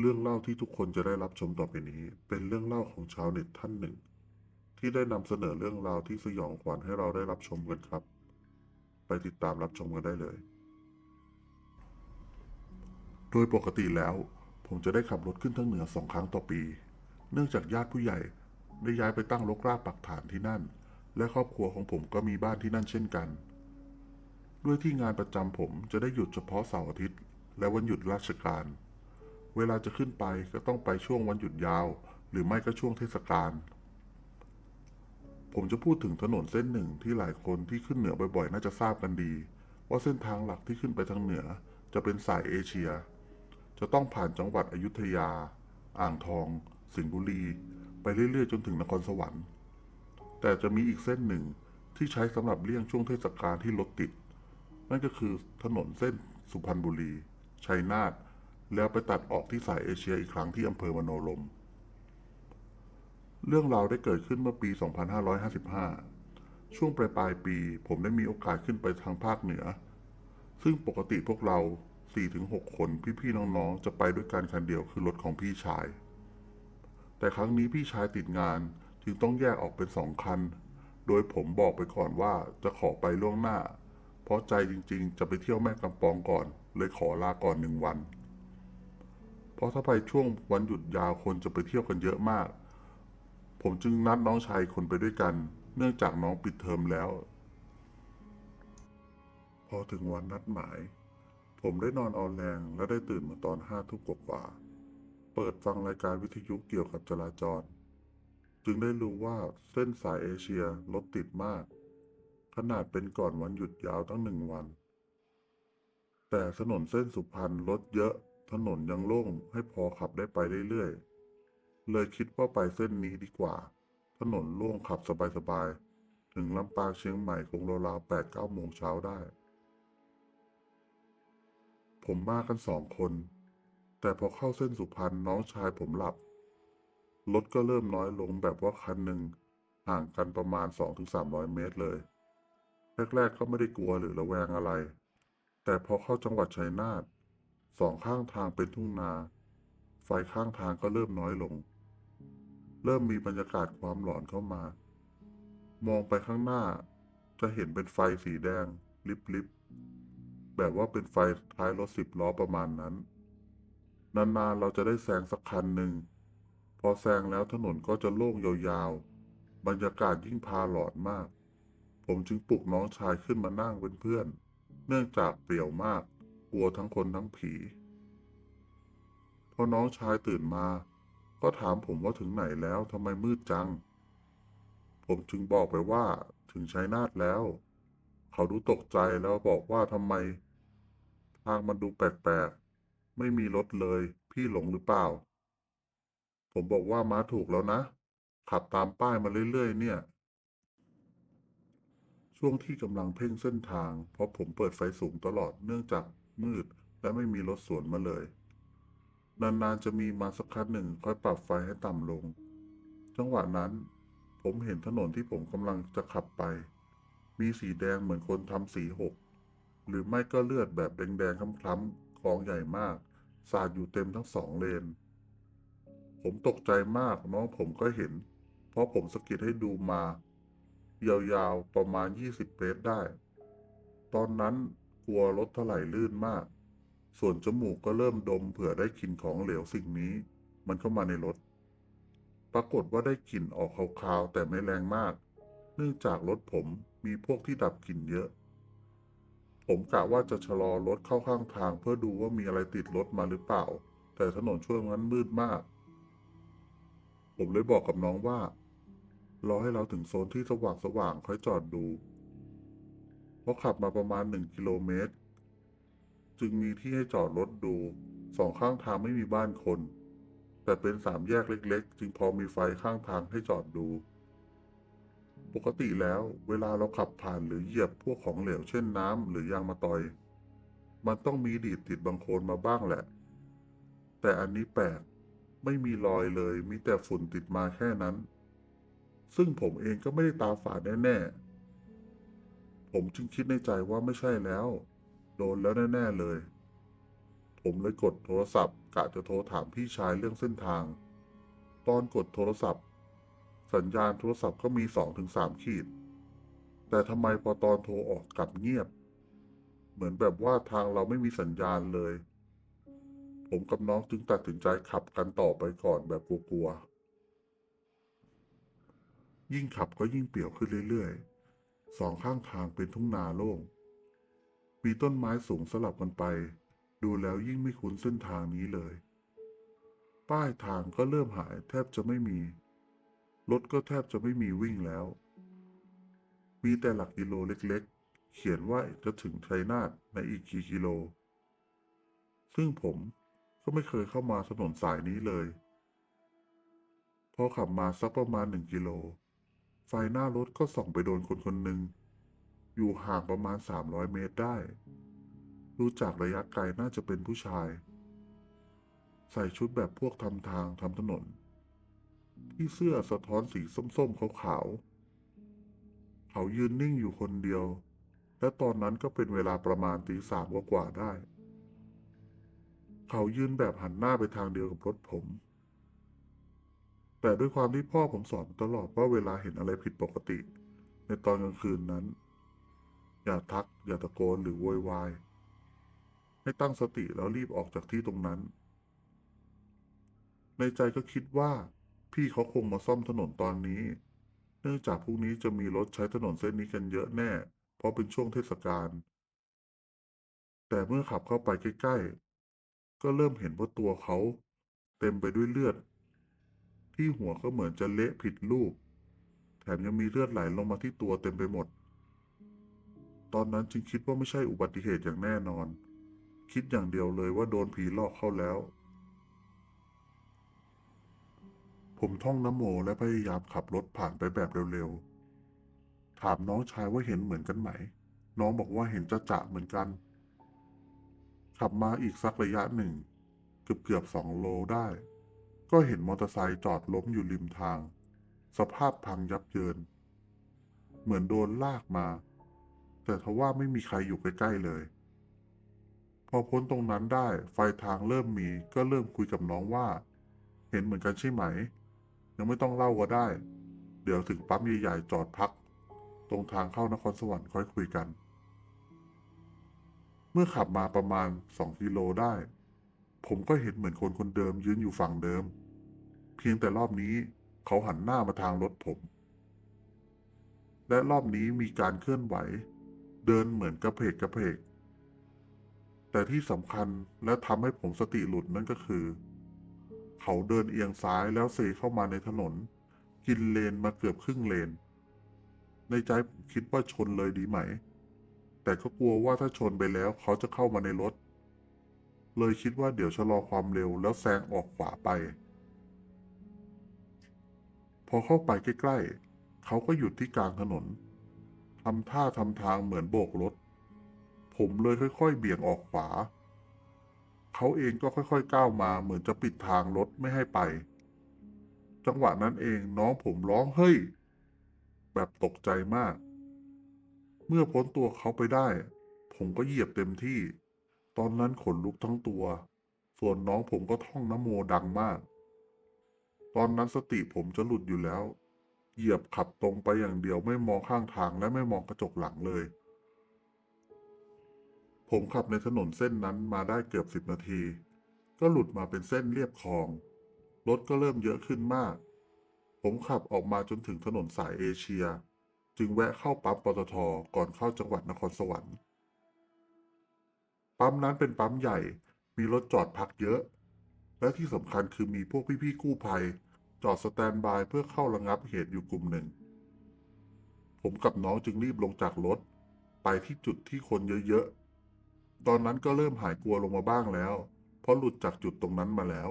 เรื่องเล่าที่ทุกคนจะได้รับชมต่อไปนี้ เป็นเรื่องเล่าของชาวเน็ตท่านหนึ่ง ที่ได้นำเสนอเรื่องราวที่สยองขวัญให้เราได้รับชมกันครับ ไปติดตามรับชมกันได้เลย โดยปกติแล้ว ผมจะได้ขับรถขึ้นทางเหนือสองครั้งต่อปี เนื่องจากญาติผู้ใหญ่ได้ย้ายไปตั้งรกรากปักฐานที่นั่น และครอบครัวของผมก็มีบ้านที่นั่นเช่นกัน ด้วยที่งานประจำผมจะได้หยุดเฉพาะเสาร์อาทิตย์ และวันหยุดราชการ เวลาจะขึ้นไปก็ต้องไปช่วงวันหยุดยาว หรือไม่ก็ช่วงเทศกาล ผมจะพูดถึงถนนเส้นหนึ่งที่หลายคนที่ขึ้นเหนือบ่อยๆ น่าจะทราบกันดี ว่าเส้นทางหลักที่ขึ้นไปทางเหนือ จะเป็นสายเอเชีย จะต้องผ่านจังหวัดอยุธยา อ่างทอง สิงห์บุรี ไปเรื่อยๆ จนถึงนครสวรรค์ แต่จะมีอีกเส้นหนึ่งที่ใช้สำหรับเลี่ยงช่วงเทศกาลที่รถติด นั่นก็คือถนนเส้นสุพรรณบุรี ชัยนาท แล้วไปตัดออกที่สายเอเชียอีกครั้งที่อำเภอมโนรมเรื่องราวได้เกิดขึ้นเมื่อปี 2555 ช่วงปลายปลายปี ผมได้มีโอกาสขึ้นไปทางภาคเหนือ ซึ่งปกติพวกเรา 4-6 คนพี่ๆน้องๆ จะไปด้วยกันคันเดียวคือรถของพี่ชาย แต่ครั้งนี้พี่ชายติดงานจึงต้องแยกออกเป็นสองคัน โดยผมบอกไปก่อนว่าจะขอไปล่วงหน้า เพราะใจจริงๆ จะไปเที่ยวแม่กำปองก่อน เลยขอลาก่อนหนึ่งวัน เพราะถ้าไปช่วงวันหยุดยาวคนจะไปเที่ยวกันเยอะมาก ผมจึงนัดน้องชายคนไปด้วยกัน เนื่องจากน้องปิดเทอมแล้ว พอถึงวันนัดหมาย ผมได้นอนออนแรงและได้ตื่นมาตอนห้าทุ่มกว่า เปิดฟังรายการวิทยุเกี่ยวกับจราจร จึงได้รู้ว่าเส้นสายเอเชียรถติดมาก ขนาดเป็นก่อนวันหยุดยาวตั้งหนึ่งวัน แต่ถนนเส้นสุพรรณรถเยอะ ถนนยังโล่งให้พอขับได้ไปเรื่อยๆ เลยคิดว่าไปเส้นนี้ดีกว่า ถนนโล่งขับสบายๆ ถึงลำปางเชียงใหม่คงราวๆแปดเก้าโมงเช้าได้ ผมมากันสองคน แต่พอเข้าเส้นสุพรรณน้องชายผมหลับ รถก็เริ่มน้อยลงแบบว่าคันหนึ่งห่างกันประมาณ 2-300 เมตรเลย แรกๆก็ไม่ได้กลัวหรือระแวงอะไร แต่พอเข้าจังหวัดชัยนาท สองข้างทางเป็นทุ่งนา ไฟข้างทางก็เริ่มน้อยลง เริ่มมีบรรยากาศความหลอนเข้ามา มองไปข้างหน้า จะเห็นเป็นไฟสีแดง ลิบๆแบบว่าเป็นไฟท้ายรถสิบล้อประมาณนั้น นานๆเราจะได้แซงสักคันหนึ่ง พอแซงแล้วถนนก็จะโล่งยาวๆ บรรยากาศยิ่งพาหลอนมาก ผมจึงปลุกน้องชายขึ้นมานั่งเป็นเพื่อน เนื่องจากเปลี่ยวมาก กลัวทั้งคนทั้งผีพอน้องชายตื่นมา ก็ถามผมว่าถึงไหนแล้วทำไมมืดจัง ผมจึงบอกไปว่าถึงชัยนาทแล้ว เขาดูตกใจแล้วบอกว่าทำไม ทางมันดูแปลกๆ ไม่มีรถเลย พี่หลงหรือเปล่า ผมบอกว่ามาถูกแล้วนะ ขับตามป้ายมาเรื่อยๆ เนี่ยช่วงที่กำลังเพ่งเส้นทาง เพราะผมเปิดไฟสูงตลอดเนื่องจาก มืด และไม่มีรถสวนมาเลย นานๆจะมีมาสักคันหนึ่งค่อยปรับไฟให้ต่ำลง จังหวะนั้น ผมเห็นถนนที่ผมกำลังจะขับไป มีสีแดงเหมือนคนทำสีหก หรือไม่ก็เลือดแบบแดงๆคล้ำๆคลองใหญ่มาก สาดอยู่เต็มทั้งสองเลน ผมตกใจมากน้องผมก็เห็น เพราะผมสกิดให้ดูมายาวๆ ประมาณ 20เมตรได้ ตอนนั้น ลัวรถถลายลื่นมาก ส่วนจมูกก็เริ่มดมเผื่อได้กลิ่นของเหลวสิ่งนี้ มันเข้ามาในรถ ปรากฏว่าได้กลิ่นออกคาวๆแต่ไม่แรงมาก เนื่องจากรถผมมีพวกที่ดับกลิ่นเยอะ ผมกะว่าจะชะลอรถเข้าข้างทางเพื่อดูว่ามีอะไรติดรถมาหรือเปล่า แต่ถนนช่วงนั้นมืดมาก ผมเลยบอกกับน้องว่า รอให้เราถึงโซนที่สว่างสว่างๆค่อยจอดดู พอขับมาประมาณหนึ่งกิโลเมตร จึงมีที่ให้จอดรถดูสองข้างทางไม่มีบ้านคน แต่เป็นสามแยกเล็ก ๆ จึงพอมีไฟข้างทางให้จอดดู ปกติแล้วเวลาเราขับผ่านหรือเหยียบพวกของเหลวเช่นน้ำหรือยางมะตอย มันต้องมีดีดติดบางโคลนมาบ้างแหละ แต่อันนี้แปลกไม่มีรอยเลยมีแต่ฝุ่นติดมาแค่นั้น ซึ่งผมเองก็ไม่ได้ตาฝาดแน่ๆ ผมจึงคิดในใจว่าไม่ใช่แล้ว โดนแล้วแน่ ๆ เลย ผมเลยกดโทรศัพท์กะจะโทรถามพี่ชายเรื่องเส้นทาง ตอนกดโทรศัพท์ สัญญาณโทรศัพท์ก็มีสองถึงสามขีด แต่ทำไมพอตอนโทรออกกลับเงียบ เหมือนแบบว่าทางเราไม่มีสัญญาณเลย ผมกับน้องจึงตัดสินใจขับกันต่อไปก่อนแบบกลัวๆยิ่งขับก็ยิ่งเปลี่ยวขึ้นเรื่อยๆ สองข้างทางเป็นทุ่งนาโล่ง มีต้นไม้สูงสลับกันไป ดูแล้วยิ่งไม่คุ้นเส้นทางนี้เลย ป้ายทางก็เริ่มหายแทบจะไม่มี รถก็แทบจะไม่มีวิ่งแล้ว มีแต่หลักกิโลเล็กๆ เขียนว่าจะถึงชัยนาทในอีกกี่กิโล ซึ่งผมก็ไม่เคยเข้ามาถนนสายนี้เลย พอขับมาสักประมาณหนึ่งกิโล ไฟหน้ารถก็ส่องไปโดนคนคนหนึ่ง อยู่ห่างประมาณ 300 เมตรได้ดูจากระยะไกลน่าจะเป็นผู้ชาย ใส่ชุดแบบพวกทำทางทำถนน ที่เสื้อสะท้อนสีส้มๆขาวๆเขายืนนิ่งอยู่คนเดียว และตอนนั้นก็เป็นเวลาประมาณตีสามกว่าๆได้ เขายืนแบบหันหน้าไปทางเดียวกับรถผม แต่ด้วยความที่พ่อผมสอนตลอดว่าเวลาเห็นอะไรผิดปกติ ในตอนกลางคืนนั้น อย่าทัก อย่าตะโกนหรือโวยวาย ให้ตั้งสติแล้วรีบออกจากที่ตรงนั้น ในใจก็คิดว่า พี่เขาคงมาซ่อมถนนตอนนี้ เนื่องจากพรุ่งนี้จะมีรถใช้ถนนเส้นนี้กันเยอะแน่ เพราะเป็นช่วงเทศกาลแต่เมื่อขับเข้าไปใกล้ๆก็เริ่มเห็นว่าตัวเขา เต็มไปด้วยเลือด ที่หัวก็เหมือนจะเละผิดรูป แถมยังมีเลือดไหลลงมาที่ตัวเต็มไปหมด ตอนนั้นจึงคิดว่าไม่ใช่อุบัติเหตุอย่างแน่นอน คิดอย่างเดียวเลยว่าโดนผีหลอกเข้าแล้ว ผมท่องน้ำโมและพยายามขับรถผ่านไปแบบเร็วๆ ถามน้องชายว่าเห็นเหมือนกันไหม น้องบอกว่าเห็นจะจะเหมือนกัน ขับมาอีกสักระยะหนึ่ง เกือบเกือบสองโลได้ ก็เห็นมอเตอร์ไซค์จอดล้มอยู่ริมทาง สภาพพังยับเยิน เหมือนโดนลากมา แต่ทว่าไม่มีใครอยู่ใกล้ๆเลย พอพ้นตรงนั้นได้ไฟทางเริ่มมีก็เริ่มคุยกับน้องว่า เห็นเหมือนกันใช่ไหม ยังไม่ต้องเล่าก็ได้ เดี๋ยวถึงปั๊มใหญ่ๆจอดพัก ตรงทางเข้านครสวรรค์ค่อยคุยกัน เมื่อขับมาประมาณสองกิโลได้ผมก็เห็นเหมือนคนคนเดิมยืนอยู่ฝั่งเดิม เพียงแต่รอบนี้เขาหันหน้ามาทางรถผม และรอบนี้มีการเคลื่อนไหว เดินเหมือนกระเพกกระเพก แต่ที่สำคัญและทำให้ผมสติหลุดนั่นก็คือ เขาเดินเอียงซ้ายแล้วเซเข้ามาในถนน กินเลนมาเกือบครึ่งเลน ในใจผมคิดว่าชนเลยดีไหม แต่ก็กลัวว่าถ้าชนไปแล้วเขาจะเข้ามาในรถ เลยคิดว่าเดี๋ยวชะลอความเร็วแล้วแซงออกขวาไป พอเข้าไปใกล้ๆ เขาก็หยุดที่กลางถนนทำท่าทำทางเหมือนโบกรถ ผมเลยค่อยๆ เบี่ยงออกขวา เขาเองก็ค่อยๆ ก้าวมาเหมือนจะปิดทางรถไม่ให้ไป จังหวะนั้นเองน้องผมร้องเฮ้ย แบบตกใจมาก เมื่อพ้นตัวเขาไปได้ ผมก็เหยียบเต็มที่ ตอนนั้นขนลุกทั้งตัว ส่วนน้องผมก็ท่องน้ำโมดังมาก ตอนนั้นสติผมจะหลุดอยู่แล้ว เหยียบขับตรงไปอย่างเดียวไม่มองข้างทางและไม่มองกระจกหลังเลย ผมขับในถนนเส้นนั้นมาได้เกือบสิบนาที ก็หลุดมาเป็นเส้นเรียบคลอง รถก็เริ่มเยอะขึ้นมาก ผมขับออกมาจนถึงถนนสายเอเชีย จึงแวะเข้าปั๊มปตทก่อนเข้าจังหวัดนครสวรรค์ ปั๊มนั้นเป็นปั๊มใหญ่ มีรถจอดพักเยอะ และที่สำคัญคือมีพวกพี่ๆกู้ภัย จอดสแตนบายเพื่อเข้าระงับเหตุอยู่กลุ่มหนึ่ง ผมกับน้องจึงรีบลงจากรถ ไปที่จุดที่คนเยอะๆ ตอนนั้นก็เริ่มหายกลัวลงมาบ้างแล้ว เพราะหลุดจากจุดตรงนั้นมาแล้ว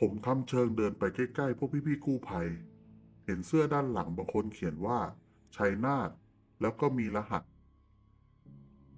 ผมทำเชิงเดินไปใกล้ๆ พวกพี่ๆกู้ภัย เห็นเสื้อด้านหลังบางคนเขียนว่าชัยนาทแล้วก็มีรหัส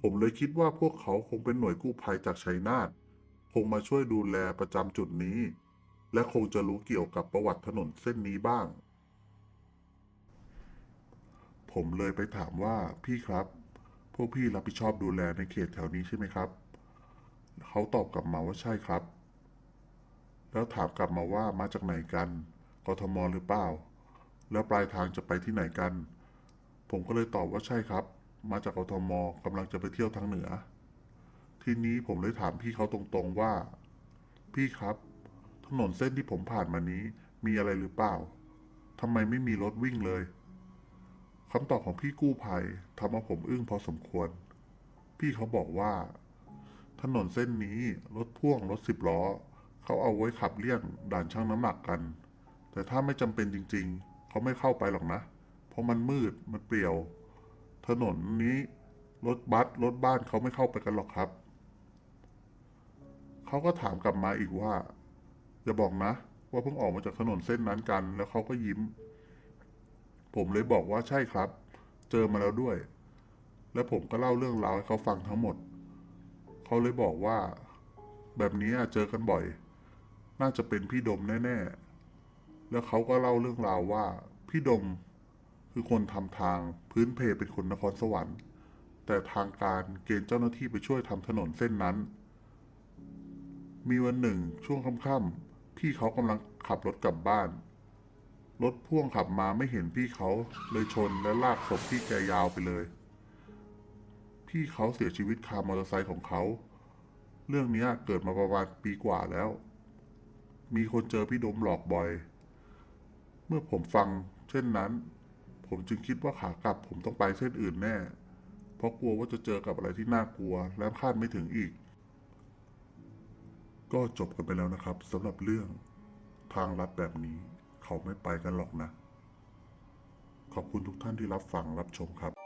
ผมเลยคิดว่าพวกเขาคงเป็นหน่วยกู้ภัยจากชัยนาท คงมาช่วยดูแลประจำจุดนี้ และคงจะรู้เกี่ยวกับประวัติถนนเส้นนี้บ้าง ผมเลยไปถามว่าพี่ครับ พวกพี่รับผิดชอบดูแลในเขตแถวนี้ใช่ไหมครับ เขาตอบกลับมาว่าใช่ครับ แล้วถามกลับมาว่ามาจากไหนกัน กทมหรือเปล่า แล้วปลายทางจะไปที่ไหนกัน ผมก็เลยตอบว่าใช่ครับ มาจากกทมกำลังจะไปเที่ยวทางเหนือ ทีนี้ผมเลยถามพี่เขาตรงๆว่า พี่ครับ ถนนเส้นที่ผมผ่านมานี้ มีอะไรหรือเปล่าทำไมไม่มีรถวิ่งเลยคำตอบของพี่กู้ภัยทำให้ผมอึ้งพอสมควร พี่เขาบอกว่า ถนนเส้นนี้รถพ่วงรถสิบล้อ เขาเอาไว้ขับเลี่ยงด่านช่างน้ำหนักกัน แต่ถ้าไม่จำเป็นจริง ๆ เขาไม่เข้าไปหรอกนะ เพราะมันมืดมันเปลี่ยว ถนนนี้รถบัสรถบ้านเขาไม่เข้าไปกันหรอกครับ เขาก็ถามกลับมาอีกว่า อย่าบอกนะ ว่าเพิ่งออกมาจากถนนเส้นนั้นกัน แล้วเขาก็ยิ้ม ผมเลยบอกว่าใช่ครับ เจอมาแล้วด้วย และผมก็เล่าเรื่องราวให้เขาฟังทั้งหมด เขาเลยบอกว่า แบบนี้เจอกันบ่อย น่าจะเป็นพี่ดมแน่ๆ แล้วเขาก็เล่าเรื่องราวว่า พี่ดมคือคนทำทางพื้นเพเป็นคนนครสวรรค์ แต่ทางการเกณฑ์เจ้าหน้าที่ไปช่วยทำถนนเส้นนั้น มีวันหนึ่งช่วงค่ำๆพี่เขากำลังขับรถกลับบ้าน รถพ่วงขับมาไม่เห็นพี่เขาเลยชนและลากศพพี่แกยาวไปเลย พี่เขาเสียชีวิตคามอเตอร์ไซค์ของเขา เรื่องนี้เกิดมาประมาณปีกว่าแล้ว มีคนเจอพี่ดมหลอกบ่อย เมื่อผมฟัง เช่นนั้น ผมจึงคิดว่าขากลับผมต้องไปเส้นอื่นแน่ เพราะกลัวว่าจะเจอกับอะไรที่น่ากลัวและคาดไม่ถึงอีก ก็จบกันไปแล้วนะครับสำหรับเรื่องทางลับแบบนี้ เขาไม่ไปกันหรอกนะ ขอบคุณทุกท่านที่รับฟังรับชมครับ